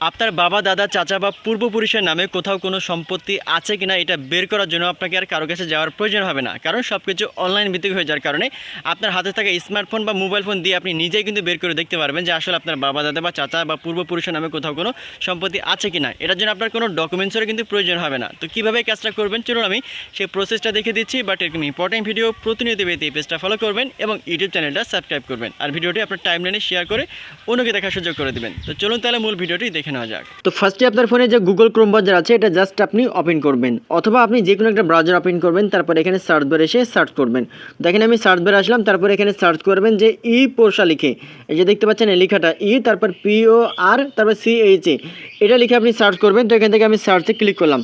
আপনার বাবা, দাদা, চাচা বা পূর্বপুরুষের নামে কোথাও কোনো সম্পত্তি আছে কিনা এটা বের করার জন্য আপনাকে আর কারও কাছে যাওয়ার প্রয়োজন হবে না। কারণ সব কিছু অনলাইন ভিত্তিক হয়ে যাওয়ার কারণে আপনার হাতে থাকা স্মার্টফোন বা মোবাইল ফোন দিয়ে আপনি নিজেই কিন্তু বের করে দেখতে পারবেন যে আসলে আপনার বাবা, দাদা বা চাচা বা পূর্বপুরুষের নামে কোথাও কোনো সম্পত্তি আছে কিনা। এটার জন্য আপনার কোনো ডকুমেন্টসেরও কিন্তু প্রয়োজন হবে না। তো কীভাবে কাজটা করবেন? চলুন আমি সেই প্রসেসটা দেখে দিচ্ছি বাট এরকম ইম্পর্টেন্ট ভিডিও প্রতিনিয়ত পেতে এই পেজটা ফলো করবেন এবং ইউটিউব চ্যানেলটা সাবস্ক্রাইব করবেন। আর ভিডিওটি আপনার টাইমলাইনে শেয়ার করে অন্যকে দেখার সুযোগ করে দেবেন। তো চলুন তাহলে মূল ভিডিওটি দেখে নেওয়া যাক। তো ফার্স্টে আপনার ফোনে যে গুগল ক্রোম ব্রাউজার আছে, এটা জাস্ট আপনি ওপেন করবেন। অথবা আপনি যে কোনো একটা ব্রাউজার ওপেন করবেন, তারপর এখানে সার্চ বার এসে সার্চ করবেন। দেখেন আমি সার্চ বার আসলাম, তারপর এখানে সার্চ করবেন যে ই পোর্শা লিখে। এই যে দেখতে পাচ্ছেন এই লেখাটা, ই, তারপর পি ও আর তারপর সি এইচ এ এটা লিখে আপনি সার্চ করবেন, তো এখান থেকে আমি সার্চে ক্লিক করলাম।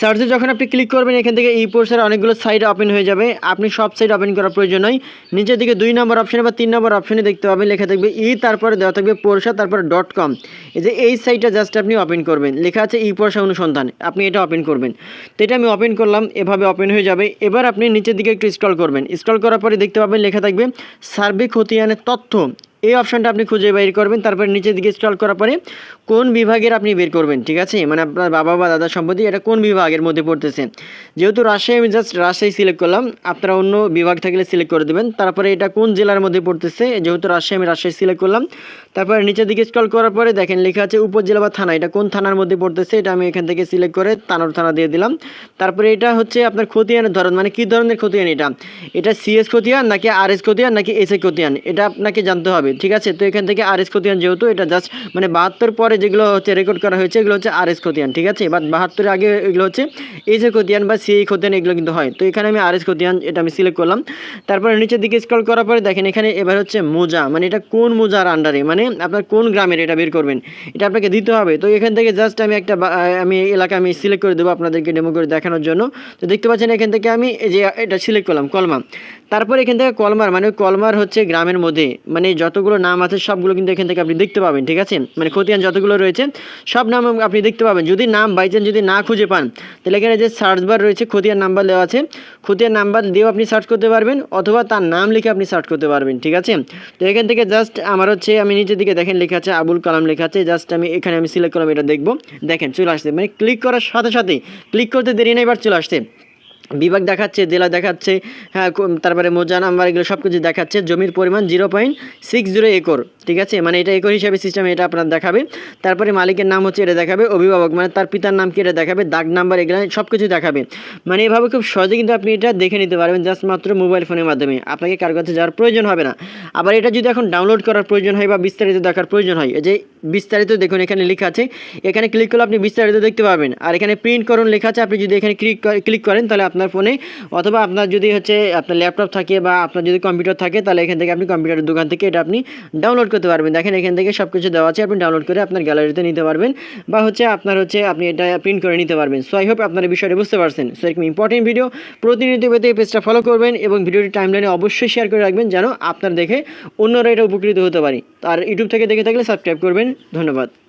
সার্চে যখন আপনি ক্লিক করবেন, এখান থেকে ই পোর্সার অনেকগুলো সাইট ওপেন হয়ে যাবে। আপনি সব সাইট ওপেন করার প্রয়োজন নয় নিচের দিকে দুই নম্বর অপশানে বা তিন নম্বর অপশানে দেখতে পাবেন, লেখা থাকবে ই, তারপরে দেওয়া থাকবে পোর্সা, তারপর ডট কম এই যে এই সাইটটা জাস্ট আপনি ওপেন করবেন। লেখা আছে ই পয়সা অনুসন্ধান, আপনি এটা ওপেন করবেন। তো এটা আমি ওপেন করলাম, এভাবে ওপেন হয়ে যাবে। এবার আপনি নিচের দিকে একটু স্ক্রল করবেন। স্ক্রল করার পরে দেখতে পাবেন লেখা থাকবে সার্বিক খতিয়ানের তথ্য। এই অপশানটা আপনি খুঁজে বের করবেন, তারপর নিচের দিকে স্ক্রল করার পরে কোন বিভাগের আপনি বের করবেন, ঠিক আছে? মানে আপনার বাবা বা দাদা সম্পত্তি, এটা কোন বিভাগের মধ্যে পড়তেছে? যেহেতু রাজশাহী, আমি জাস্ট রাজশাহী সিলেক্ট করলাম, আপনারা অন্য বিভাগ থাকলে সিলেক্ট করে দেবেন। তারপরে এটা কোন জেলার মধ্যে পড়তেছে? যেহেতু রাজশাহী, আমি রাজশাহী সিলেক্ট করলাম। তারপরে নিচের দিকে স্ক্রল করার পরে দেখেন লেখা আছে উপজেলা বা থানা। এটা কোন থানার মধ্যে পড়তেছে? এটা আমি এখান থেকে সিলেক্ট করে তানোর থানা দিয়ে দিলাম। তারপরে এটা হচ্ছে আপনার খতিয়ানের ধরন। মানে কী ধরনের খতিয়ান এটা? এটা সিএস খতিয়ান, নাকি আর এস খতিয়ান, নাকি এস এ খতিয়ান? এটা আপনাকে জানতে হবে। ঠিক আছে? তো এখান থেকে আর এস খতিয়ান যেহেতু, এটা জাস্ট মানে বাহাত্তর পরে যেগুলো হচ্ছে রেকর্ড করা হয়েছে, এগুলো হচ্ছে আর এস খতিয়ান, ঠিক আছে? বাট বাহাত্তরের আগে এগুলো হচ্ছে এস এ খতিয়ান বা সিএ খতিয়ান, এগুলো কিন্তু হয়। তো এখানে আমি আর এস খতিয়ান, এটা আমি সিলেক্ট করলাম। তারপরে নিচের দিকে স্ক্রল করার পরে দেখেন, এখানে এবার হচ্ছে মোজা মানে এটা কোন মোজার আন্ডারে মানে আপনার কোন গ্রামের এটা বের করবেন? এটা আপনাকে দিতে হবে। তো এখান থেকে জাস্ট আমি একটা আমি এলাকা আমি সিলেক্ট করে দেবো আপনাদেরকে ডেমো করে দেখানোর জন্য। তো দেখতে পাচ্ছেন, এখান থেকে আমি এই যে এটা সিলেক্ট করলাম, কলমা। তারপর এখান থেকে কলমার মানে কলমার হচ্ছে গ্রামের মধ্যে মানে যতগুলো নাম আছে, সবগুলো কিন্তু এখান থেকে আপনি দেখতে পাবেন, ঠিক আছে? মানে খতিয়ান যতগুলো রয়েছে, সব নাম আপনি দেখতে পাবেন। যদি নাম বাই চান্স যদি না খুঁজে পান, তাহলে এখানে যে সার্চ বার রয়েছে, খতিয়ান নাম্বার দেওয়া আছে, খতিয়ান নাম্বার দিয়েও আপনি সার্চ করতে পারবেন, অথবা তার নাম লিখে আপনি সার্চ করতে পারবেন, ঠিক আছে? তো এখান থেকে জাস্ট আমার হচ্ছে, আমি নিচের দিকে দেখেন লেখা আছে, আবুল কালাম লেখা আছে জাস্ট আমি এখানে আমি সিলেক্ট করলাম, এটা দেখব। দেখেন চলে আসছে মানে ক্লিক করার সাথে সাথে ক্লিক করতে দেরি নেই এবার চলে আসছে। বিভাগ দেখাচ্ছে, জেলা দেখাচ্ছে হ্যাঁ তারপরে মোজা নাম্বার এগুলো সব কিছু দেখাচ্ছে। জমির পরিমাণ zero point six zero acre, ঠিক আছে? মানে এটা একর হিসাবে সিস্টেম এটা আপনার দেখাবে। তারপরে মালিকের নাম হচ্ছে এটা দেখাবে, অভিভাবক মানে তার পিতার নাম কি এটা দেখাবে, দাগ নাম্বার এগুলো সব কিছু দেখাবে। মানে এভাবে খুব সহজে কিন্তু আপনি এটা দেখে নিতে পারবেন জাস্ট মাত্র মোবাইল ফোনের মাধ্যমে। আপনাকে কারও কাছে যাওয়ার প্রয়োজন হবে না। আবার এটা যদি এখন ডাউনলোড করার প্রয়োজন হয় বা বিস্তারিত দেখার প্রয়োজন হয়, এই যে বিস্তারিত দেখুন, এখানে লেখা আছে, এখানে ক্লিক করলে আপনি বিস্তারিত দেখতে পাবেন আর এখানে প্রিন্ট করুন লেখা আছে, আপনি যদি এখানে ক্লিক ক্লিক করেন, তাহলে আপনার ফোনে, অথবা আপনার যদি হচ্ছে আপনার ল্যাপটপ থাকে বা আপনার যদি কম্পিউটার থাকে, তাহলে এখান থেকে আপনি কম্পিউটারের দোকান থেকে এটা আপনি ডাউনলোড করতে পারবেন। দেখেন, এখান থেকে সব কিছু দেওয়া আছে, আপনি ডাউনলোড করে আপনার গ্যালারিতে নিতে পারবেন বা হচ্ছে আপনার হচ্ছে আপনি এটা প্রিন্ট করে নিতে পারবেন। সো আই হোপ আপনার বিষয়টা বুঝতে পারছেন। সো এরকম ইম্পর্টেন্ট ভিডিও প্রতিনিয়ত পেতে এই পেজটা ফলো করবেন এবং ভিডিওটি টাইমলাইনে অবশ্যই শেয়ার করে রাখবেন যেন আপনার দেখে অন্যরা এটা উপকৃত হতে পারে। আর ইউটিউব থেকে দেখে থাকলে সাবস্ক্রাইব করবেন। ধন্যবাদ।